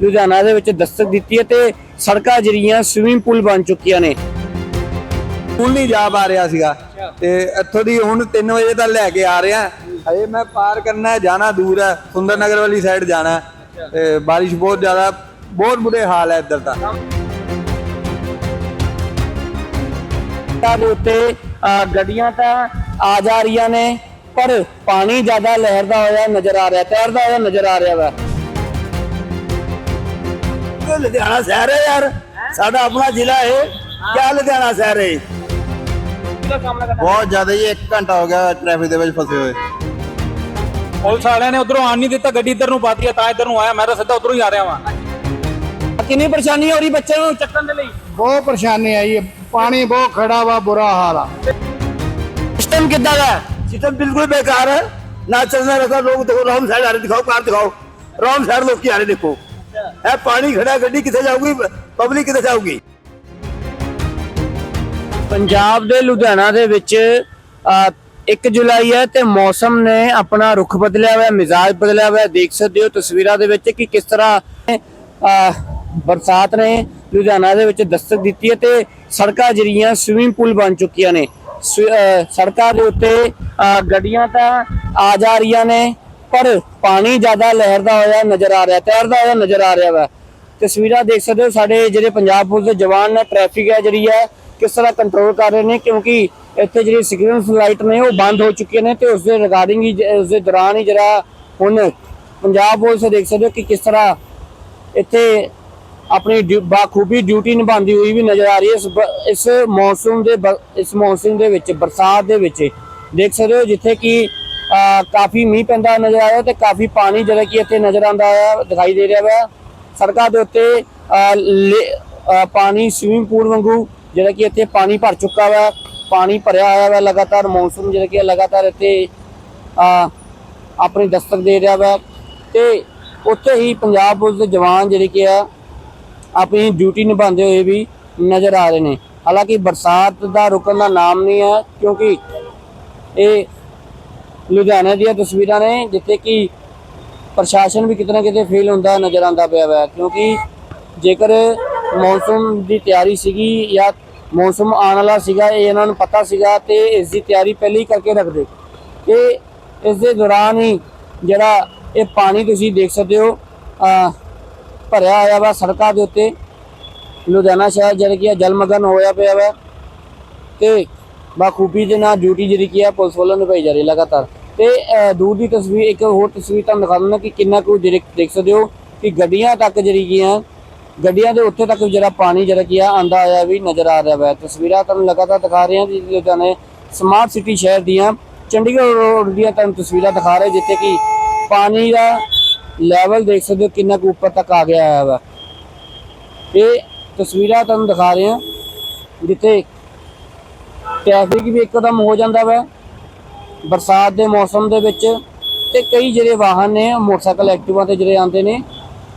ਲੁਧਿਆਣਾ ਦੇ ਵਿੱਚ ਦਸਤਕ ਦਿੱਤੀ ਹੈ ਤੇ ਸੜਕਾਂ ਜਿਹੜੀਆਂ ਸਵਿਮਿੰਗ ਪੂਲ ਬਣ ਚੁੱਕੀਆਂ ਨੇ। ਸਕੂਲ ਨਹੀਂ ਜਾ ਪਾ ਰਿਹਾ ਸੀਗਾ। ਤੇ ਇੱਥੋਂ ਦੀ ਹੁਣ 3 ਵਜੇ ਤੱਕ ਲੈ ਕੇ ਆ ਰਿਹਾ। ਹਜੇ ਮੈਂ ਪਾਰ ਕਰਨਾ ਹੈ ਜਾਣਾ ਦੂਰ ਹੈ। ਸੁੰਦਰ ਨਗਰ ਵਾਲੀ ਸਾਈਡ ਜਾਣਾ ਹੈ। ਤੇ ਬਾਰਿਸ਼ ਬਹੁਤ ਜ਼ਿਆਦਾ ਬਹੁਤ ਬੁਰੇ ਹਾਲ ਹੈ ਇੱਧਰ ਦਾ ਸੜਕਾਂ ਦੇ ਉੱਤੇ ਗੱਡੀਆਂ ਤਾਂ ਆ ਜਾ ਰਹੀਆਂ ਨੇ ਪਰ ਪਾਣੀ ਜ਼ਿਆਦਾ ਲਹਿਰਦਾ ਹੋਇਆ ਨਜ਼ਰ ਆ ਰਿਹਾ ਤੈਰਦਾ ਹੋਇਆ ਨਜ਼ਰ ਆ ਰਿਹਾ ਵਾ। ਕਿ ਲੁਧਿਆਣਾ ਸ਼ਹਿਰ ਹੈ ਯਾਰ? ਸਾਡਾ ਆਪਣਾ ਜ਼ਿਲ੍ਹਾ ਹੈ। ਕਿਆ ਲੁਧਿਆਣਾ ਸ਼ਹਿਰ ਹੈ ਬਹੁਤ ਜ਼ਿਆਦਾ ਹੀ 1 ਘੰਟਾ ਹੋ ਗਿਆ ਟ੍ਰੈਫਿਕ ਦੇ ਵਿੱਚ ਫਸੇ ਹੋਏ। ਪੁਲਿਸ ਵਾਲਿਆਂ ਨੇ ਉਧਰੋਂ ਆਣ ਨਹੀਂ ਦਿੱਤਾ ਗੱਡੀ ਇੱਧਰ ਨੂੰ ਪਾਤੀ ਤਾਂ ਇੱਧਰ ਨੂੰ ਆਇਆ ਮੈਂ ਤਾਂ ਸਿੱਧਾ ਉਧਰੋਂ ਹੀ ਆ ਰਿਹਾ ਵਾਂ। ਕਿੰਨੀ ਪਰੇਸ਼ਾਨੀ ਹੋ ਰਹੀ ਬੱਚਿਆਂ ਨੂੰ ਚੱਕਣ ਦੇ ਲਈ? ਬਹੁਤ ਪਰੇਸ਼ਾਨੀ ਆਈ ਹੈ। ਪਾਣੀ ਬਹੁਤ ਖੜਾ ਵਾ ਬੁਰਾ ਹਾਲ ਆ। ਸਿਸਟਮ ਕਿੱਦਾਂ ਦਾ? ਸਿਸਟਮ ਬਿਲਕੁਲ ਬੇਕਾਰ ਹੈ। ਨਾ ਚੱਲਣਾ ਰਸਾ ਲੋਕ ਦੇਖੋ ਰੌਮ ਸਾਈਡ ਆ ਦਿਖਾਓ ਕਾਰ ਦਿਖਾਓ। ਰੌਮ ਸਾਈਡ ਲੋਕ ਕੀ ਦੇਖੋ। ਇਹ ਪਾਣੀ ਖੜਾ ਗੱਡੀ ਕਿੱਥੇ ਜਾਊਗੀ? ਪਬਲਿਕ ਕਿੱਥੇ ਜਾਊਗੀ? ਪੰਜਾਬ ਦੇ ਲੁਧਿਆਣਾ ਦੇ ਵਿੱਚ 1 ਜੁਲਾਈ ਹੈ ਤੇ ਮੌਸਮ ਨੇ ਆਪਣਾ ਰੁਖ ਬਦਲਿਆ ਹੋਇਆ, ਮਿਜ਼ਾਜ ਬਦਲਿਆ ਹੋਇਆ। ਦੇਖ ਸਕਦੇ ਹੋ ਤਸਵੀਰਾਂ ਦੇ ਵਿੱਚ ਕਿ ਕਿਸ ਤਰ੍ਹਾਂ ਬਰਸਾਤ ਨੇ ਲੁਧਿਆਣਾ ਦੇ ਵਿੱਚ ਦਸਤਕ ਦਿੱਤੀ ਹੈ ਤੇ ਸੜਕਾਂ ਜਿਹੜੀਆਂ ਸਵਿਮਿੰਗ ਪੂਲ ਬਣ ਚੁੱਕੀਆਂ ਨੇ। ਸੜਕਾਂ ਦੇ ਉੱਤੇ ਗੱਡੀਆਂ ਤਾਂ ਆ ਜਾ ਰਹੀਆਂ ਨੇ। ਪਰ ਪਾਣੀ ਜ਼ਿਆਦਾ ਲਹਿਰਦਾ ਹੋਇਆ ਨਜ਼ਰ ਆ ਰਿਹਾ, ਤੈਰਦਾ ਹੋਇਆ ਨਜ਼ਰ ਆ ਰਿਹਾ ਵਾ। ਤਸਵੀਰਾਂ ਦੇਖ ਸਕਦੇ ਹੋ ਸਾਡੇ ਜਿਹੜੇ ਪੰਜਾਬ ਪੁਲਿਸ ਦੇ ਜਵਾਨ ਨੇ ਟ੍ਰੈਫਿਕ ਹੈ ਜਿਹੜੀ ਹੈ, ਕਿਸ ਤਰ੍ਹਾਂ ਕੰਟਰੋਲ ਕਰ ਰਹੇ ਨੇ, ਕਿਉਂਕਿ ਇੱਥੇ ਜਿਹੜੀ ਸਿਗਨਲ ਲਾਈਟ ਨੇ ਉਹ ਬੰਦ ਹੋ ਚੁੱਕੇ ਨੇ ਤੇ ਉਸ ਦੇ ਰਿਗਾਰਡਿੰਗ ਹੀ ਜ- ਉਸ ਦੇ ਦੌਰਾਨ ਹੀ ਜਿਹੜਾ ਹੁਣ ਪੰਜਾਬ ਪੁਲਿਸ ਦੇਖ ਸਕਦੇ ਹੋ ਕਿ ਕਿਸ ਤਰ੍ਹਾਂ ਇੱਥੇ ਆਪਣੀ ਡਿਊ- ਬਾਖੂਬੀ ਡਿਊਟੀ ਨਿਭਾਉਂਦੀ ਹੋਈ ਵੀ ਨਜ਼ਰ ਆ ਰਹੀ ਹੈ। ਇਸ ਬ- ਇਸ ਮੌਸਮ ਦੇ ਬ- ਇਸ ਮੌਸਮ ਦੇ ਵਿੱਚ, ਬਰਸਾਤ ਦੇ ਵਿੱਚ ਦੇਖ ਸਕਦੇ ਹੋ ਜਿੱਥੇ ਕਿ ਕਾਫੀ ਮੀਂਹ ਪੈਂਦਾ ਨਜ਼ਰ ਆਇਆ ਰਿਹਾ ਤੇ ਕਾਫੀ ਪਾਣੀ ਜਿਹੜਾ ਕਿ ਇੱਥੇ ਨਜ਼ਰ ਆਉਂਦਾ ਹੈ ਦਿਖਾਈ ਦੇ ਰਿਹਾ ਵਾ। ਸੜਕਾਂ ਦੇ ਉੱਤੇ ਲੇ- ਪਾਣੀ ਸਵਿਮਿੰਗ ਪੂਲ ਵਾਂਗੂ ਜਿਹੜਾ ਕਿ ਇੱਥੇ ਪਾਣੀ ਭਰ ਚੁੱਕਾ ਵਾ ਪਾਣੀ ਭਰਿਆ ਹੋਇਆ ਵਾ ਲਗਾਤਾਰ ਮੌਨਸੂਨ ਜਿਹੜਾ ਕਿ ਲਗਾਤਾਰ ਇੱਥੇ ਅਹ, ਆਪਣੀ ਦਸਤਕ ਦੇ ਰਿਹਾ ਵਾ। ਤੇ ਉੱਥੇ ਹੀ ਪੰਜਾਬ ਪੁਲਿਸ ਦੇ ਜਵਾਨ ਜਿਹੜੇ ਕਿ ਆ ਆਪਣੀ ਡਿਊਟੀ ਨਿਭਾਉਂਦੇ ਹੋਏ ਵੀ ਨਜ਼ਰ ਆ ਰਹੇ ਨੇ। ਹਾਲਾਂਕਿ ਬਰਸਾਤ ਦਾ ਰੁਕਣ ਦਾ ਨਾਮ ਨਹੀਂ ਹੈ ਕਿਉਂਕਿ ਇਹ ਲੁਧਿਆਣੇ ਦੀਆਂ ਤਸਵੀਰਾਂ ਨੇ, ਜਿੱਥੇ ਕਿ ਪ੍ਰਸ਼ਾਸਨ ਵੀ ਕਿਤੇ ਨਾ ਕਿਤੇ ਫੇਲ ਹੁੰਦਾ, ਨਜ਼ਰ ਆਉਂਦਾ ਪਿਆ ਵਾ। ਕਿਉਂਕਿ ਜੇਕਰ ਮੌਸਮ ਦੀ ਤਿਆਰੀ ਸੀਗੀ ਜਾਂ ਮੌਸਮ ਆਉਣ ਵਾਲਾ ਸੀਗਾ, ਇਹ ਇਹਨਾਂ ਨੂੰ ਪਤਾ ਸੀਗਾ ਤੇ ਇਸ ਦੀ ਤਿਆਰੀ ਪਹਿਲਾਂ ਹੀ ਕਰਕੇ ਰੱਖਦੇ। ਤੇ ਇਸ ਦੇ ਦੌਰਾਨ ਹੀ ਜਿਹੜਾ ਇਹ ਪਾਣੀ ਤੁਸੀਂ ਦੇਖ ਸਕਦੇ ਹੋ ਭਰਿਆ ਹੋਇਆ ਵਾ ਸੜਕਾਂ ਦੇ ਉੱਤੇ। ਲੁਧਿਆਣਾ ਸ਼ਹਿਰ ਜਿਹੜਾ ਕਿ ਆ ਜਲਮਗਨ ਹੋਇਆ ਪਿਆ ਵਾ। ਤੇ ਬਾਖੂਬੀ ਦੇ ਨਾਲ ਡਿਊਟੀ ਜਿਹੜੀ ਕੀ ਆ, ਪੁਲਿਸ ਵੱਲੋਂ ਨਿਭਾਈ ਜਾ ਰਹੀ ਹੈ ਲਗਾਤਾਰ। ਤੇ ਦੂਰ ਦੀ ਤਸਵੀਰ, ਇੱਕ ਹੋਰ ਤਸਵੀਰ ਤੁਹਾਨੂੰ ਦਿਖਾ ਦਿੰਦਾ ਕਿ ਕਿੰਨਾ ਕੁ ਦੇਖ ਸਕਦੇ ਹੋ ਕਿ ਗੱਡੀਆਂ ਤੱਕ ਜਿਹੜੀ ਕੀ ਆ, ਗੱਡੀਆਂ ਦੇ ਉੱਤੇ ਤੱਕ ਜਿਹੜਾ ਪਾਣੀ ਜਿਹੜਾ ਕੀ ਆ ਆਂਦਾ ਆਇਆ ਵੀ ਨਜ਼ਰ ਆ ਰਿਹਾ ਵਾ। ਤਸਵੀਰਾਂ ਤੁਹਾਨੂੰ ਲਗਾਤਾਰ ਦਿਖਾ ਰਹੇ ਹਾਂ ਜੀ ਲੁਧਿਆਣੇ ਸਮਾਰਟ ਸਿਟੀ ਸ਼ਹਿਰ ਦੀਆਂ ਚੰਡੀਗੜ੍ਹ ਰੋਡ ਦੀਆਂ ਤੁਹਾਨੂੰ ਤਸਵੀਰਾਂ ਦਿਖਾ ਰਹੇ ਜਿੱਥੇ ਕਿ ਪਾਣੀ ਦਾ ਲੈਵਲ ਦੇਖ ਸਕਦੇ ਹੋ ਕਿੰਨਾ ਕੁ ਉੱਪਰ ਤੱਕ ਆ ਗਿਆ ਹੈ ਵਾ। ਇਹ ਤਸਵੀਰਾਂ ਤੁਹਾਨੂੰ ਦਿਖਾ ਰਹੇ ਹਾਂ, ਜਿੱਥੇ ਟ੍ਰੈਫਿਕ ਵੀ ਇੱਕਦਮ ਹੋ ਜਾਂਦਾ ਵਾ। ਬਰਸਾਤ ਦੇ ਮੌਸਮ ਦੇ ਵਿੱਚ ਤੇ ਕਈ ਜਿਹੜੇ ਵਾਹਨ ਨੇ, ਮੋਟਰਸਾਈਕਲ ਐਕਟਿਵਾ ਤੇ ਜਿਹੜੇ ਆਉਂਦੇ ਨੇ,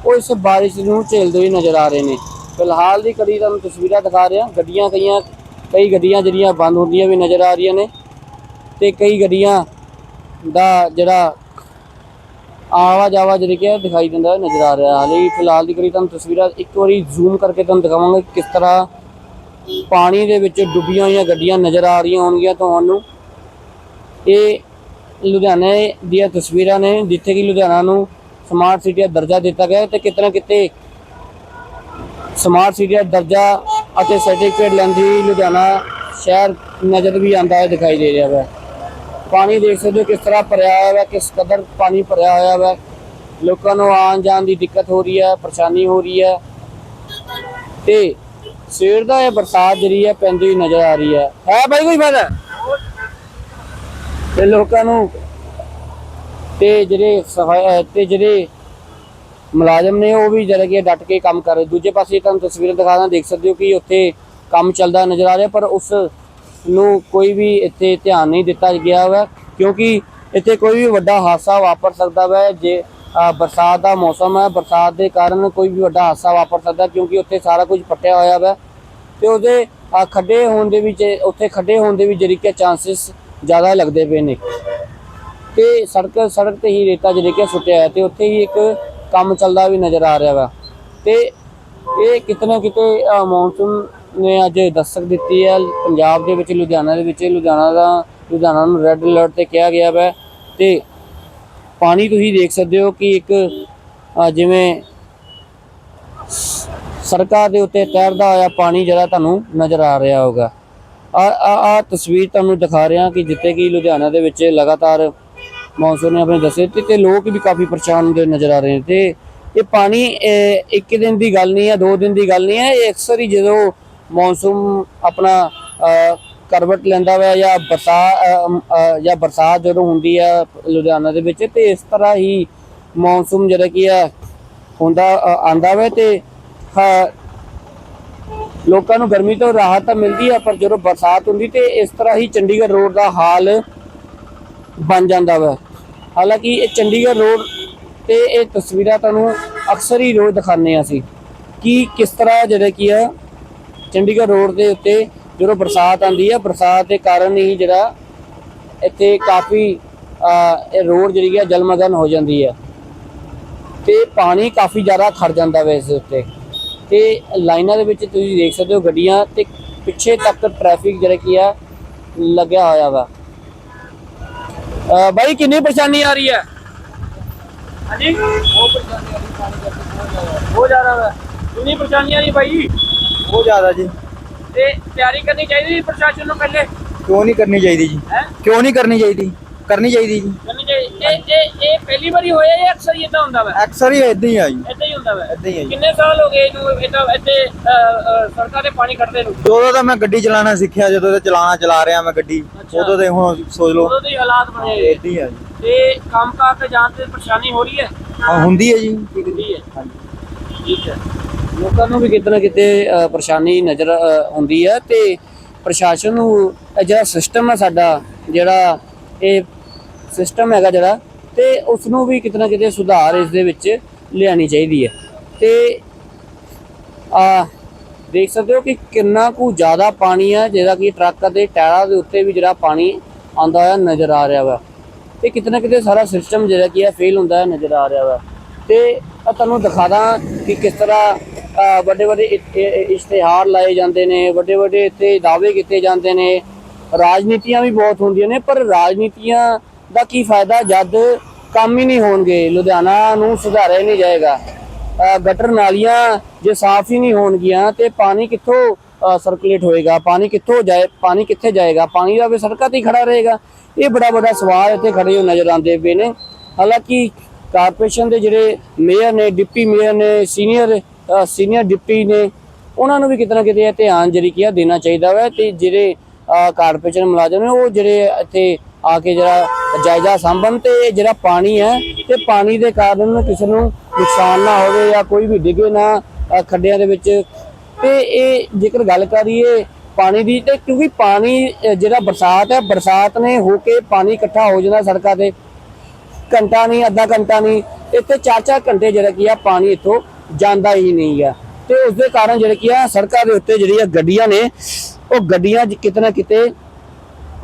ਉਹ ਇਸ ਬਾਰਿਸ਼ ਨੂੰ ਝੇਲਦੇ ਹੋਏ ਨਜ਼ਰ ਆ ਰਹੇ ਨੇ। ਫਿਲਹਾਲ ਦੀ ਕੜੀ ਤੁਹਾਨੂੰ ਤਸਵੀਰਾਂ ਦਿਖਾ ਰਿਹਾ, ਗੱਡੀਆਂ ਕਈਆਂ, ਕਈ ਗੱਡੀਆਂ ਜਿਹੜੀਆਂ ਬੰਦ ਹੁੰਦੀਆਂ ਵੀ ਨਜ਼ਰ ਆ ਰਹੀਆਂ ਨੇ ਤੇ ਕਈ ਗੱਡੀਆਂ ਦਾ ਜਿਹੜਾ ਆਵਾ ਜਾਵਾ ਜਿਹੜੀ ਕਿ ਦਿਖਾਈ ਦਿੰਦਾ ਨਜ਼ਰ ਆ ਰਿਹਾ। ਹਾਲੇ ਫਿਲਹਾਲ ਦੀ ਕਰੀ ਤੁਹਾਨੂੰ ਤਸਵੀਰਾਂ ਇੱਕ ਵਾਰੀ ਜ਼ੂਮ ਕਰਕੇ ਤੁਹਾਨੂੰ ਦਿਖਾਵਾਂਗਾ ਕਿਸ ਤਰ੍ਹਾਂ ਪਾਣੀ ਦੇ ਵਿੱਚ ਡੁੱਬੀਆਂ ਹੋਈਆਂ ਗੱਡੀਆਂ ਨਜ਼ਰ ਆ ਰਹੀਆਂ ਹੋਣਗੀਆਂ ਤੁਹਾਨੂੰ ਇਹ ਲੁਧਿਆਣੇ ਦੀਆਂ ਤਸਵੀਰਾਂ ਨੇ, ਜਿੱਥੇ ਕਿ ਲੁਧਿਆਣਾ ਨੂੰ ਸਮਾਰਟ ਸਿਟੀ ਦਾ ਦਰਜਾ ਦਿੱਤਾ ਗਿਆ ਹੈ ਤੇ ਕਿਤਨਾ ਕਿਤੇ ਸਮਾਰਟ ਸਿਟੀ ਦਾ ਦਰਜਾ ਅਤੇ ਸਰਟੀਫਿਕੇਟ ਲੈਂਦੀ ਲੁਧਿਆਣਾ ਸ਼ਹਿਰ ਨਜ਼ਰ ਵੀ ਆਂਦਾ ਹੈ ਦਿਖਾਈ ਦੇ ਰਿਹਾ ਹੈ। ਪਾਣੀ ਦੇਖ ਸਕਦੇ ਹੋ ਕਿਸ ਤਰ੍ਹਾਂ ਭਰਿਆ ਹੋਇਆ ਹੈ, ਕਿਸ ਕਦਰ ਪਾਣੀ ਭਰਿਆ ਹੋਇਆ ਹੈ। ਲੋਕਾਂ ਨੂੰ ਆਉਣ ਜਾਣ ਦੀ ਦਿੱਕਤ ਹੋ ਰਹੀ ਹੈ, ਪਰੇਸ਼ਾਨੀ ਹੋ ਰਹੀ ਹੈ। ਤੇ ਸਵੇਰ ਦਾ ਇਹ ਬਰਸਾਤ ਜਿਹੜੀ ਹੈ ਪੈਂਦੀ ਨਜ਼ਰ ਆ ਰਹੀ ਹੈ। ਹੈ ਬਾਈ ਕੋਈ ਫਾਇਦਾ? ਤੇ ਲੋਕਾਂ ਨੂੰ ਤੇ ਜਿਹੜੇ ਸਫ਼ਾਈ ਅਹ ਤੇ ਜਿਹੜੇ ਮੁਲਾਜ਼ਮ ਨੇ ਉਹ ਵੀ ਜਿਹੜਾ ਕਿ ਡਟ ਕੇ ਕੰਮ ਕਰ ਰਹੇ। ਦੂਜੇ ਪਾਸੇ ਤੁਹਾਨੂੰ ਤਸਵੀਰਾਂ ਦਿਖਾਦਾ ਦੇਖ ਸਕਦੇ ਹੋ ਕਿ ਉੱਥੇ ਕੰਮ ਚੱਲਦਾ ਨਜ਼ਰ ਆ ਰਿਹਾ, ਪਰ ਉਸ ਨੂੰ ਕੋਈ ਵੀ ਇੱਥੇ ਧਿਆਨ ਨਹੀਂ ਦਿੱਤਾ ਗਿਆ ਹੋਇਆ, ਕਿਉਂਕਿ ਇੱਥੇ ਕੋਈ ਵੀ ਵੱਡਾ ਹਾਦਸਾ ਵਾਪਰ ਸਕਦਾ ਹੈ ਜੇ ਬਰਸਾਤ ਦਾ ਮੌਸਮ ਹੈ, ਬਰਸਾਤ ਦੇ ਕਾਰਨ ਕੋਈ ਵੀ ਵੱਡਾ ਹਾਦਸਾ ਵਾਪਰ ਸਕਦਾ, ਕਿਉਂਕਿ ਉੱਥੇ ਸਾਰਾ ਕੁਝ ਪੱਟਿਆ ਹੋਇਆ ਹੈ ਤੇ ਉਹਦੇ ਖੱਡੇ ਹੋਣ ਦੇ ਵਿੱਚ, ਉੱਥੇ ਖੱਡੇ ਹੋਣ ਦੇ ਵੀ ਜਿਹੜੀ ਕਿ ਚਾਂਸਸ ਜ਼ਿਆਦਾ ਲੱਗਦੇ ਪਏ ਨੇ। ਤੇ ਸੜਕ ਸੜਕ ਤੇ ਹੀ ਰੇਤਾ ਜਿਹੜੀ ਕਿ ਸੁੱਟਿਆ ਹੈ ਤੇ ਉੱਥੇ ਹੀ ਇੱਕ ਕੰਮ ਚੱਲਦਾ ਵੀ ਨਜ਼ਰ ਆ ਰਿਹਾ ਵਾ। ਤੇ ਇਹ ਕਿਤਨਾ ਕਿਤੇ ਮੌਨਸੂਨ ਨੇ ਅੱਜ ਦਸਤਕ ਦਿੱਤੀ ਹੈ, ਪੰਜਾਬ ਦੇ ਵਿੱਚ, ਲੁਧਿਆਣਾ ਦੇ ਵਿੱਚ, ਲੁਧਿਆਣਾ ਦਾ, ਲੁਧਿਆਣਾ ਨੂੰ ਰੈੱਡ ਅਲਰਟ ਤੇ ਕਿਹਾ ਗਿਆ ਹੈ ਤੇ ਪਾਣੀ ਤੁਸੀਂ ਦੇਖ ਸਕਦੇ ਹੋ ਕਿ ਇੱਕ ਜਿਵੇਂ ਸੜਕਾਂ ਦੇ ਉੱਤੇ ਤੈਰਦਾ ਹੋਇਆ ਪਾਣੀ ਜਿਹੜਾ ਤੁਹਾਨੂੰ ਨਜ਼ਰ ਆ ਰਿਹਾ ਹੋਗਾ ਆ ਆ ਤਸਵੀਰ ਤੁਹਾਨੂੰ ਦਿਖਾ ਰਿਹਾ ਕਿ ਜਿੱਥੇ ਕਿ ਲੁਧਿਆਣਾ ਦੇ ਵਿੱਚ ਲਗਾਤਾਰ ਮੌਨਸੂਨ ਨੇ ਆਪਣੇ ਦੱਸੇ ਤੇ ਤੇ ਲੋਕ ਵੀ ਕਾਫੀ ਪਰੇਸ਼ਾਨ ਹੁੰਦੇ ਨਜ਼ਰ ਆ ਰਹੇ ਨੇ। ਤੇ ਇਹ ਪਾਣੀ ਇੱਕ ਦਿਨ ਦੀ ਗੱਲ ਨਹੀਂ ਹੈ ਦੋ ਦਿਨ ਦੀ ਗੱਲ ਨਹੀਂ ਹੈ। ਇਹ ਅਕਸਰ ਹੀ ਜਦੋਂ ਮੌਨਸੂਨ ਆਪਣਾ ਕਰਵਟ ਲੈਂਦਾ ਵਾ ਜਾਂ ਬਰਸਾ ਜਾਂ ਬਰਸਾਤ ਜਦੋਂ ਹੁੰਦੀ ਹੈ ਲੁਧਿਆਣਾ ਦੇ ਵਿੱਚ ਤੇ ਇਸ ਤਰ੍ਹਾਂ ਹੀ ਮੌਨਸੂਨ ਜਿਹੜਾ ਕੀ ਹੈ ਹੁੰਦਾ ਅ, ਆਂਦਾ ਵਾ ਤੇ ਲੋਕਾਂ ਨੂੰ ਗਰਮੀ ਤੋਂ ਰਾਹਤ ਤਾਂ ਮਿਲਦੀ ਹੈ ਪਰ ਜਦੋਂ ਬਰਸਾਤ ਹੁੰਦੀ ਤੇ ਇਸ ਤਰ੍ਹਾਂ ਹੀ ਚੰਡੀਗੜ੍ਹ ਰੋਡ ਦਾ ਹਾਲ ਬਣ ਜਾਂਦਾ ਵਾ। ਹਾਲਾਂਕਿ ਇਹ ਚੰਡੀਗੜ੍ਹ ਰੋਡ ਤੇ ਇਹ ਤਸਵੀਰਾਂ ਤੁਹਾਨੂੰ ਅਕਸਰ ਹੀ ਰੋਜ਼ ਦਿਖਾਉਂਦੇ ਹਾਂ ਅਸੀਂ। ਕਿ ਕਿਸ ਤਰ੍ਹਾਂ ਜਿਹੜਾ ਕੀ ਆ, ਚੰਡੀਗੜ੍ਹ ਰੋਡ ਦੇ ਉੱਤੇ ਜਦੋਂ ਬਰਸਾਤ ਆਉਂਦੀ ਹੈ ਬਰਸਾਤ ਦੇ ਕਾਰਨ ਹੀ ਜਿਹੜਾ ਇੱਥੇ ਕਾਫੀ ਇਹ ਰੋਡ ਜਿਹੜੀ ਹੈ ਜਲਮਗਨ ਹੋ ਜਾਂਦੀ ਹੈ ਤੇ ਪਾਣੀ ਕਾਫੀ ਜ਼ਿਆਦਾ ਖੜ ਜਾਂਦਾ ਵਾ ਇਸ ਦੇ ਉੱਤੇ। ਤੇ ਲਾਈਨਾਂ ਦੇ ਵਿੱਚ ਤੁਸੀਂ ਦੇਖ ਸਕਦੇ ਹੋ ਗੱਡੀਆਂ ਤੇ ਪਿੱਛੇ ਤੱਕ ਟ੍ਰੈਫਿਕ ਜਿਹੜਾ ਕੀ ਆ ਲੱਗਿਆ ਹੋਇਆ ਵਾ। ਬਾਈ ਕਿੰਨੀ ਪਰੇਸ਼ਾਨੀ ਆ ਰਹੀ ਹੈ? ਹਾਂਜੀ। ਬਹੁਤ ਪਰੇਸ਼ਾਨੀ ਆ ਰਹੀ ਪਾਣੀ ਕਰਕੇ ਬਹੁਤ ਜ਼ਿਆਦਾ ਵਾ। ਕਿੰਨੀ ਪਰੇਸ਼ਾਨੀ ਆ ਰਹੀ ਬਾਈ? ਬਹੁਤ ਜ਼ਿਆਦਾ ਜੀ। ਤੇ ਤਿਆਰੀ ਕਰਨੀ ਚਾਹੀਦੀ ਸੀ ਪ੍ਰਸ਼ਾਸਨ ਨੂੰ ਪਹਿਲੇ? ਕਿਉਂ ਨਹੀਂ ਕਰਨੀ ਚਾਹੀਦੀ ਜੀ? ਕਿਉਂ ਨਹੀਂ ਕਰਨੀ ਚਾਹੀਦੀ? ਕਰਨੀ ਚਾਹੀਦੀ ਜੀ। ਇਹ ਇਹ ਇਹ ਪਹਿਲੀ ਵਾਰੀ ਹੋਇਆ ਜਾਂ ਅਕਸਰ ਹੀ ਇਦਾਂ ਹੁੰਦਾ ਵਾ? ਅਕਸਰ ਹੀ ਇਦਾਂ ਹੀ ਆ ਜੀ। ਇਦਾਂ ਹੀ ਹੁੰਦਾ ਵਾ? ਇਦਾਂ ਹੀ ਆ ਜੀ। ਕਿੰਨੇ ਸਾਲ ਹੋ ਗਏ ਇਹਨੂੰ ਇਦਾਂ ਇੱਥੇ ਸੜਕਾਂ ਤੇ ਪਾਣੀ ਕੱਢਦੇ ਨੂੰ? ਜਦੋਂ ਤਾਂ ਮੈਂ ਗੱਡੀ ਚਲਾਉਣਾ ਸਿੱਖਿਆ ਜਦੋਂ ਤੇ ਚਲਾਣਾ ਚਲਾ ਰਿਹਾ ਮੈਂ ਗੱਡੀ ਅੱਛਾ। ਉਦੋਂ ਤੇ ਹੁਣ ਸੋਚ ਲਓ। ਉਦੋਂ ਦੇ ਹਾਲਾਤ ਬਣੇ ਹੋਏ। ਆ। ਇਦਾਂ ਹੀ ਆ ਜੀ। ਤੇ ਕੰਮ ਕਾਰ ਤੇ ਜਾਣ ਤੇ ਪਰੇਸ਼ਾਨੀ ਹੋ ਰਹੀ ਹੈ? ਹਾਂ ਹੁੰਦੀ ਹੈ ਜੀ। ਹੁੰਦੀ ਹੈ। ਠੀਕ ਹੈ। ਲੋਕਾਂ ਨੂੰ ਵੀ ਕਿਤੇ ਨਾ ਕਿਤੇ ਪਰੇਸ਼ਾਨੀ ਨਜ਼ਰ ਆਉਂਦੀ ਹੈ ਤੇ ਪ੍ਰਸ਼ਾਸਨ ਨੂੰ ਇਹ ਜਿਹੜਾ ਸਿਸਟਮ ਹੈ ਸਾਡਾ ਜਿਹੜਾ ਇਹ ਸਿਸਟਮ ਹੈਗਾ ਜਿਹੜਾ ਤੇ ਉਸ ਨੂੰ ਵੀ ਕਿਤੇ ਨਾ ਕਿਤੇ ਸੁਧਾਰ ਇਸ ਦੇ ਵਿੱਚ ਲਿਆਣੀ ਚਾਹੀਦੀ ਹੈ। ਤੇ ਆ ਦੇਖ ਸਕਦੇ ਹੋ ਕਿ ਕਿੰਨਾ ਕੁ ਜ਼ਿਆਦਾ ਪਾਣੀ ਹੈ ਜਿਹੜਾ ਕਿ ਟਰੱਕ ਦੇ ਟਾਇਰਾਂ ਦੇ ਉੱਤੇ ਵੀ ਜਿਹੜਾ ਪਾਣੀ ਆਂਦਾ ਹੋਇਆ ਨਜ਼ਰ ਆ ਰਿਹਾ ਵਾ। ਤੇ ਕਿਤੇ ਨਾ ਕਿਤੇ ਸਾਰਾ ਸਿਸਟਮ ਜਿਹੜਾ ਕੀ ਹੈ ਫੇਲ ਹੁੰਦਾ ਹੋਇਆ ਨਜ਼ਰ ਆ ਰਿਹਾ ਵਾ। ਤੇ ਆ ਤੁਹਾਨੂੰ ਦਿਖਾ ਦਾਂ ਕਿ ਕਿਸ ਤਰ੍ਹਾਂ ਵੱਡੇ ਵੱਡੇ ਇਸ਼ਤਿਹਾਰ ਲਾਏ ਜਾਂਦੇ ਨੇ ਵੱਡੇ ਵੱਡੇ ਇੱਥੇ ਦਾਅਵੇ ਕੀਤੇ ਜਾਂਦੇ ਨੇ। ਰਾਜਨੀਤੀਆਂ ਵੀ ਬਹੁਤ ਹੁੰਦੀਆਂ ਨੇ, ਪਰ ਰਾਜਨੀਤੀਆਂ ਦਾ ਕੀ ਫਾਇਦਾ ਜਦ ਕੰਮ ਹੀ ਨਹੀਂ ਹੋਣਗੇ, ਲੁਧਿਆਣਾ ਨੂੰ ਸੁਧਾਰਿਆ ਹੀ ਨਹੀਂ ਜਾਏਗਾ। ਗਟਰ ਨਾਲੀਆਂ ਜੇ ਸਾਫ਼ ਹੀ ਨਹੀਂ ਹੋਣਗੀਆਂ ਤੇ ਪਾਣੀ ਕਿੱਥੋਂ ਸਰਕੂਲੇਟ ਹੋਏਗਾ? ਪਾਣੀ ਕਿੱਥੋਂ ਜਾਏ, ਪਾਣੀ ਕਿੱਥੇ ਜਾਏਗਾ? ਪਾਣੀ ਦਾ ਵੀ ਸੜਕਾਂ ਤੇ ਹੀ ਖੜਾ ਰਹੇਗਾ। ਇਹ ਬੜਾ ਵੱਡਾ ਸਵਾਲ ਇੱਥੇ ਖੜੇ ਹੋ ਨਜ਼ਰ ਆਉਂਦੇ ਪਏ ਨੇ। ਹਾਲਾਂਕਿ ਕਾਰਪੋਰੇਸ਼ਨ ਦੇ ਜਿਹੜੇ ਮੇਅਰ ਨੇ, ਡਿਪਟੀ ਮੇਅਰ ਨੇ, ਸੀਨੀਅਰ ਸੀਨੀਅਰ ਡਿਪਟੀ ਨੇ, ਉਹਨਾਂ ਨੂੰ ਵੀ ਕਿਤੇ ਨਾ ਕਿਤੇ ਇਹ ਧਿਆਨ ਜਿਹੜੀ ਕੀ ਦੇਣਾ ਚਾਹੀਦਾ ਵਾ ਤੇ ਜਿਹੜੇ ਕਾਰਪੋਰੇਸ਼ਨ ਮੁਲਾਜ਼ਮ ਨੇ, ਉਹ ਜਿਹੜੇ ਇੱਥੇ ਆ ਕੇ ਜਿਹੜਾ ਜਾਇਜ਼ਾ ਸੰਭਨ ਤੇ ਜਿਹੜਾ ਪਾਣੀ ਹੈ, ਤੇ ਪਾਣੀ ਦੇ ਕਾਰਨ ਕਿਸੇ ਨੂੰ ਨੁਕਸਾਨ ਨਾ ਹੋਵੇ ਜਾਂ ਕੋਈ ਵੀ ਡਿੱਗੇ ਨਾ ਖੱਡਿਆਂ ਦੇ ਵਿੱਚ। ਤੇ ਇਹ ਜੇਕਰ ਗੱਲ ਕਰੀਏ ਪਾਣੀ ਦੀ, ਤੇ ਕਿਉਂਕਿ ਪਾਣੀ ਜਿਹੜਾ ਬਰਸਾਤ ਹੈ, ਬਰਸਾਤ ਨੇ ਹੋ ਕੇ ਪਾਣੀ ਇਕੱਠਾ ਹੋ ਜਾਂਦਾ ਸੜਕਾਂ ਤੇ। ਘੰਟਾ ਨਹੀਂ, ਅੱਧਾ ਘੰਟਾ ਨਹੀਂ, ਇੱਥੇ ਚਾਰ ਚਾਰ ਘੰਟੇ ਜਿਹੜਾ ਕੀ ਆ, ਪਾਣੀ ਇੱਥੋਂ ਜਾਂਦਾ ਹੀ ਨਹੀਂ ਆ ਤੇ ਉਸ ਦੇ ਕਾਰਨ ਜਿਹੜਾ ਕੀ ਆ, ਸੜਕਾਂ ਦੇ ਉੱਤੇ ਜਿਹੜੀਆਂ ਗੱਡੀਆਂ ਨੇ, ਉਹ ਗੱਡੀਆਂ ਕਿਤੇ ਨਾ ਕਿਤੇ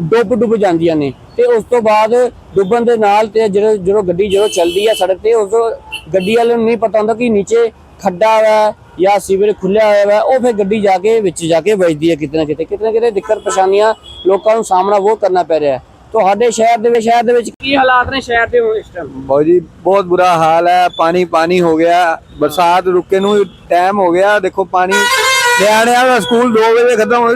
ਡੁੱਬ ਡੁੱਬ ਜਾਂਦੀਆਂ ਨੇ। ਤੇ ਉਸ ਤੋਂ ਬਾਅਦ ਡੁੱਬਣ ਦੇ ਨਾਲ ਤੇ ਜਦੋਂ ਜਦੋਂ ਗੱਡੀ ਜਦੋਂ ਚੱਲਦੀ ਆ ਸੜਕ ਤੇ, ਉਸ ਗੱਡੀ ਵਾਲੇ ਨੂੰ ਨਹੀਂ ਪਤਾ ਹੁੰਦਾ ਕਿ ਨੀਚੇ ਖੱਡਾ ਹੈ ਜਾਂ ਸੀਵਰ ਖੁੱਲਿਆ ਹੋਇਆ ਹੈ ਉਹ ਫਿਰ ਗੱਡੀ ਜਾ ਕੇ ਵਿੱਚ ਜਾ ਕੇ ਵੱਜਦੀ ਹੈ ਕਿਤੇ ਨਾ ਕਿਤੇ। ਕਿਤੇ ਨਾ ਕਿਤੇ ਦਿੱਕਤ ਪਰੇਸ਼ਾਨੀਆਂ ਲੋਕਾਂ ਨੂੰ ਸਾਹਮਣਾ ਉਹ ਕਰਨਾ ਪੈ ਰਿਹਾ। ਹੈ ਤੁਹਾਡੇ ਸ਼ਹਿਰ ਦੇ ਵਿੱਚ, ਸ਼ਹਿਰ ਦੇ ਵਿੱਚ ਕੀ ਹਾਲਾਤ ਨੇ ਸ਼ਹਿਰ ਦੇ ਹੁਣ ਇਸ ਟਾਈਮ ਬਹੁਤ ਜੀ, ਬਹੁਤ ਬੁਰਾ ਹਾਲ ਹੈ। ਪਾਣੀ ਪਾਣੀ ਹੋ ਗਿਆ। ਬਰਸਾਤ ਰੁਕੇ ਨੂੰ ਟਾਈਮ ਹੋ ਗਿਆ। ਦੇਖੋ ਪਾਣੀ, ਨਿਆਣਿਆਂ ਦਾ ਸਕੂਲ 2 ਵਜੇ ਖਤਮ ਹੋ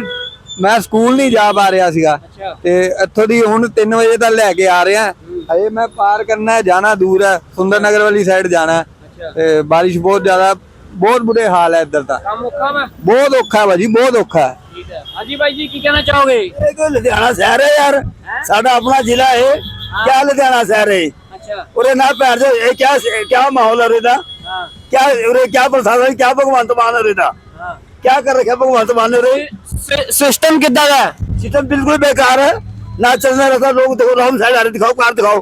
ਮੈਂ ਸਕੂਲ ਨਹੀਂ ਜਾ ਪਾ ਰਿਹਾ ਸੀਗਾ। ਤੇ ਇੱਥੋਂ ਦੀ ਹੁਣ 3 ਵਜੇ ਤੱਕ ਲੈ ਕੇ ਆ ਰਿਹਾ। ਹਜੇ ਮੈਂ ਪਾਰ ਕਰਨਾ ਹੈ ਜਾਣਾ ਦੂਰ ਹੈ। ਸੁੰਦਰ ਨਗਰ ਵਾਲੀ ਸਾਈਡ ਜਾਣਾ ਤੇ ਬਾਰਿਸ਼ ਬਹੁਤ ਜ਼ਿਆਦਾ ਬਹੁਤ ਬੁਰੇ ਹਾਲ ਹੈ ਇੱਧਰ ਤਾਂ। ਕੰਮ ਔਖਾ ਵਾ? ਬਹੁਤ ਔਖਾ ਬਹੁਤ ਔਖਾ ਹੈ। ਹਾਂਜੀ ਭਾਈ ਜੀ ਕੀ ਕਹਿਣਾ ਚਾਹੋਗੇ? ਇਹ ਕੋਈ ਲੁਧਿਆਣਾ ਸ਼ਹਿਰ ਹੈ ਯਾਰ। ਸਾਡਾ ਆਪਣਾ ਜ਼ਿਲ੍ਹਾ ਹੈ। ਕਿਆ ਲੁਧਿਆਣਾ ਸ਼ਹਿਰ ਹੈ? ਅੱਛਾ। ਉਰੇ ਨਾ ਭੈਣ ਜੀ ਇਹ ਕਿਆ ਕਿਆ ਮਾਹੌਲ ਹੈ ਉਰੇ ਦਾ? ਹਾਂ। ਕਿਆ ਉਰੇ ਕਿਆ ਪ੍ਰਸ਼ਾਸਨ ਕਿਆ ਭਗਵੰਤ ਮਾਨ ਉਰੇ ਦਾ? क्या कर रखे भगवंत मान रे ਸਿਸਟਮ ਕਿੱਦਾਂ ਦਾ ਹੈ? सिस्टम बिल्कुल बेकार है ना चलना रहता लोग देखो रॉन्ग साइड आ रहे दिखाओ कार दिखाओ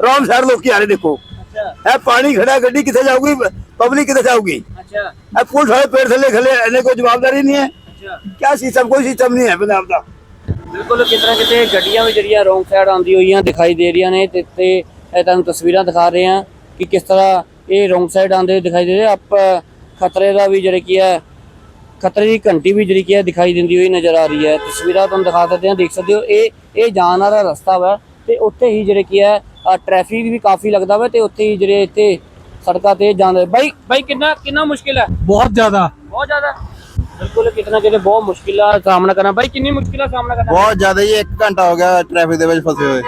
रॉन्ग साइड लोग की आ रहे देखो ਅੱਛਾ है पानी खड़ा है, गड्डी कितने जाओगी पब्लिक कितने जाओगी ਅੱਛਾ है पुल खड़े पेड़ थले खले इन्हें कोई जवाबदारी नहीं है ਅੱਛਾ क्या सिस्टम कोई सिस्टम नहीं है पंजाब का ਬਿਲਕੁਲ ਕਿਤਨਾ ਕਿਤੇ ਗੱਡੀਆਂ ਵੀ ਜਿਹੜੀਆਂ ਰੋਂਗ ਸਾਈਡ ਆਉਂਦੀ ਹੋਈਆਂ ਦਿਖਾਈ ਦੇ ਰਹੀਆਂ ਨੇ ਤੇ ਤੇ ਇਹ ਤੁਹਾਨੂੰ ਤਸਵੀਰਾਂ ਦਿਖਾ ਰਹੇ ਹਾਂ ਕਿ ਕਿਸ ਤਰ੍ਹਾਂ ਇਹ ਰੋਂਗ ਸਾਈਡ ਆਉਂਦੇ ਹੋਏ ਦਿਖਾਈ ਦੇ ਰਹੇ ਆਪ ਖਤਰੇ ਦਾ ਵੀ ਜਿਹੜੇ ਕੀ ਹੈ ਖਤਰੇ ਦੀ ਘੰਟੀ ਵੀ ਜਿਹੜੀ ਕੀ ਹੈ ਦਿਖਾਈ ਦਿੰਦੀ ਹੋਈ ਨਜ਼ਰ ਆ ਰਹੀ ਹੈ। ਤਸਵੀਰਾਂ ਤੁਹਾਨੂੰ ਦਿਖਾ ਸਕਦੇ ਹਾਂ ਦੇਖ ਸਕਦੇ ਹੋ ਇਹ ਇਹ ਜਾਣ ਵਾਲਾ ਰਸਤਾ ਵਾ ਤੇ ਉੱਥੇ ਹੀ ਜਿਹੜੇ ਕੀ ਹੈ ਟ੍ਰੈਫਿਕ ਵੀ ਕਾਫੀ ਲੱਗਦਾ ਵਾ ਤੇ ਉੱਥੇ ਹੀ ਜਿਹੜੇ ਇੱਥੇ ਸੜਕਾਂ ਤੇ ਜਾਂਦੇ ਬਾਈ ਬਾਈ ਕਿੰਨਾ ਕਿੰਨਾ ਮੁਸ਼ਕਿਲ ਹੈ? ਬਹੁਤ ਜ਼ਿਆਦਾ। ਬਹੁਤ ਜ਼ਿਆਦਾ? ਬਿਲਕੁਲ ਕਿਤਨਾ ਕਿਤੇ ਬਹੁਤ ਮੁਸ਼ਕਿਲ ਦਾ ਸਾਹਮਣਾ ਕਰਨਾ। ਬਾਈ ਕਿੰਨੀ ਮੁਸ਼ਕਿਲ ਦਾ ਸਾਹਮਣਾ ਕਰਨਾ? ਬਹੁਤ ਜ਼ਿਆਦਾ ਜੀ 1 ਘੰਟਾ ਹੋ ਗਿਆ ਟ੍ਰੈਫਿਕ ਦੇ ਵਿੱਚ ਫਸੇ ਹੋਏ।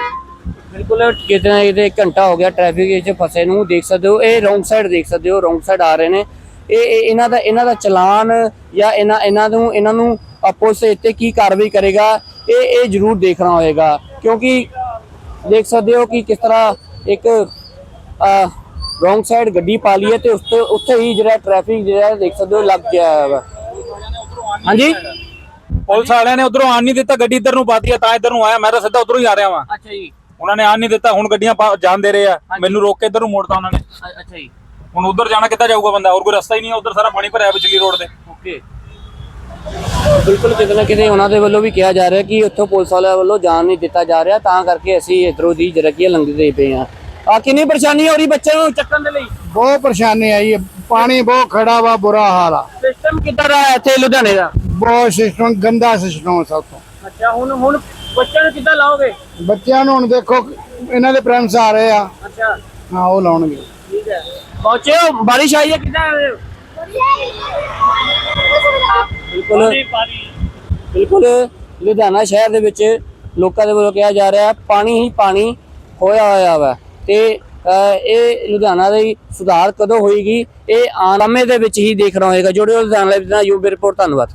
ਬਿਲਕੁਲ ਕਿਤੇ ਨਾ ਕਿਤੇ ਇੱਕ ਘੰਟਾ ਹੋ ਗਿਆ ਟ੍ਰੈਫਿਕ ਵਿੱਚ ਫਸੇ ਨੂੰ। ਦੇਖ ਸਕਦੇ ਹੋ ਇਹ ਰੋਂਗ ਸਾਈਡ ਦੇਖ ਸਕਦੇ ਹੋ ਰੋਂਗ ਸਾਈਡ ਆ ਰਹੇ ਨੇ। ਇਹ ਇਹ- ਇਹਨਾਂ ਦਾ ਇਹਨਾਂ ਦਾ ਚਲਾਨ ਜਾਂ ਇਹਨਾਂ ਇਹਨਾਂ ਨੂੰ ਇਹਨਾਂ ਨੂੰ ਆਪੋਸ ਤੇ ਕੀ ਕਾਰਵਾਈ ਕਰੇਗਾ ਇਹ ਇਹ ਜ਼ਰੂਰ ਦੇਖਣਾ ਹੋਏਗਾ। ਕਿਉਂਕਿ ਦੇਖ ਸਕਦੇ ਹੋ ਕਿ ਕਿਸ ਤਰ੍ਹਾਂ ਇੱਕ ਰੋਂਗ ਸਾਈਡ ਗੱਡੀ ਪਾ ਲਈ ਹੈ ਤੇ ਉਸ ਤੇ ਉੱਥੇ ਹੀ ਜਿਹੜਾ ਟ੍ਰੈਫਿਕ ਜਿਹੜਾ ਦੇਖ ਸਕਦੇ ਹੋ ਲੱਗ ਗਿਆ ਹੈ। ਹਾਂਜੀ? ਪੁਲਿਸ ਵਾਲਿਆਂ ਨੇ ਉਧਰੋਂ ਆਣ ਨਹੀਂ ਦਿੱਤਾ ਗੱਡੀ ਇੱਧਰ ਨੂੰ ਪਾਤੀ ਆ ਤਾਂ ਇੱਧਰ ਨੂੰ ਆਇਆ ਮੈਂ ਤਾਂ ਸਿੱਧਾ ਉਧਰੋਂ ਹੀ ਆ ਰਿਹਾ ਵਾਂ। ਅੱਛਾ ਜੀ। ਉਹਨਾਂ ਨੇ ਆਣ ਨਹੀਂ ਦਿੱਤਾ ਹੁਣ ਗੱਡੀਆਂ ਪਾ- ਜਾਣ ਦੇ ਰਹੇ ਆ। ਮੈਨੂੰ ਰੋਕ ਕੇ ਇੱਧਰ ਨੂੰ ਮੋੜਤਾ ਉਹਨਾਂ ਨੇ। ਅੱਛਾ ਜੀ। ਹੁਣ ਉਧਰ ਜਾਣਾ ਕਿੱਦਾਂ ਜਾਊਗਾ ਬੰਦਾ? ਹੋਰ ਕੋਈ ਰਸਤਾ ਹੀ ਨਹੀਂ ਹੈ ਉਧਰ ਸਾਰਾ ਪਾਣੀ ਭਰਿਆ ਬਿਜਲੀ ਰੋਡ ਤੇ। ਓਕੇ ਬਿਲਕੁਲ ਕਿਤੇ ਨਾ ਕਿਤੇ ਉਹਨਾਂ ਦੇ ਵੱਲੋਂ ਵੀ ਕਿਹਾ ਜਾ ਰਿਹਾ ਕਿ ਉੱਥੋਂ ਪੁਲਿਸ ਵਾਲਿਆਂ ਵੱਲੋਂ ਜਾਣ ਨਹੀਂ ਦਿੱਤਾ ਜਾ ਰਿਹਾ ਤਾਂ ਕਰਕੇ ਅਸੀਂ ਇਧਰੋਂ ਦੀ ਜਰਕੀਆਂ ਲੰਘਦੇ ਪਏ ਆ ਆ ਕਿੰਨੀ ਪਰੇਸ਼ਾਨੀ ਹੋ ਰਹੀ ਬੱਚਿਆਂ ਨੂੰ ਚੱਕਣ ਦੇ ਲਈ? ਬਹੁਤ ਪਰੇਸ਼ਾਨੀ ਆਈ ਹੈ। ਪਾਣੀ ਬਹੁਤ ਖੜਾ ਵਾ ਬੁਰਾ ਹਾਲ ਆ। ਸਿਸਟਮ ਕਿੱਦਾਂ ਦਾ ਹੈ ਇੱਥੇ ਲੁਧਿਆਣੇ ਦਾ? ਬਹੁਤ ਸਿਸਟਮ ਗੰਦਾ ਸਿਸਟਮ ਸਭ ਤੋਂ। ਅੱਛਾ ਹੁਣ ਹੁਣ ਬੱਚਿਆਂ ਨੂੰ ਕਿੱਦਾਂ ਲਾਓਗੇ? ਬੱਚਿਆਂ ਨੂੰ ਹੁਣ ਦੇਖੋ ਇਹਨਾਂ ਦੇ ਪ੍ਰਿੰਸ ਆ ਰਹੇ ਆ। ਅੱਛਾ। ਹਾਂ ਉਹ ਲਾਉਣਗੇ। ਠੀਕ ਹੈ। ਪਹੁੰਚੇ ਹੋ? ਬਾਰਿਸ਼ ਆਈ ਹੈ ਕਿੱਦਾਂ? ਆ ਰਹੇ ਹੋ। ਬਿਲਕੁਲ। ਬਿਲਕੁਲ ਲੁਧਿਆਣਾ ਸ਼ਹਿਰ ਦੇ ਵਿੱਚ ਲੋਕਾਂ ਦੇ ਵੱਲੋਂ ਕਿਹਾ ਜਾ ਰਿਹਾ ਪਾਣੀ ਹੀ ਪਾਣੀ ਹੋਇਆ ਹੋਇਆ ਵਾ। ਤੇ ਇਹ ਲੁਧਿਆਣਾ ਦੀ ਸੁਧਾਰ ਕਦੋਂ ਹੋਏਗੀ ਇਹ ਸਮੇਂ ਦੇ ਵਿੱਚ ਹੀ ਦੇਖਣਾ ਹੋਏਗਾ। ਜੁੜਿਓ ਲੁਧਿਆਣਾ ਲਾਈਵ ਦਾ ਯੂਬੀ ਰਿਪੋਰਟ ਧੰਨਵਾਦ।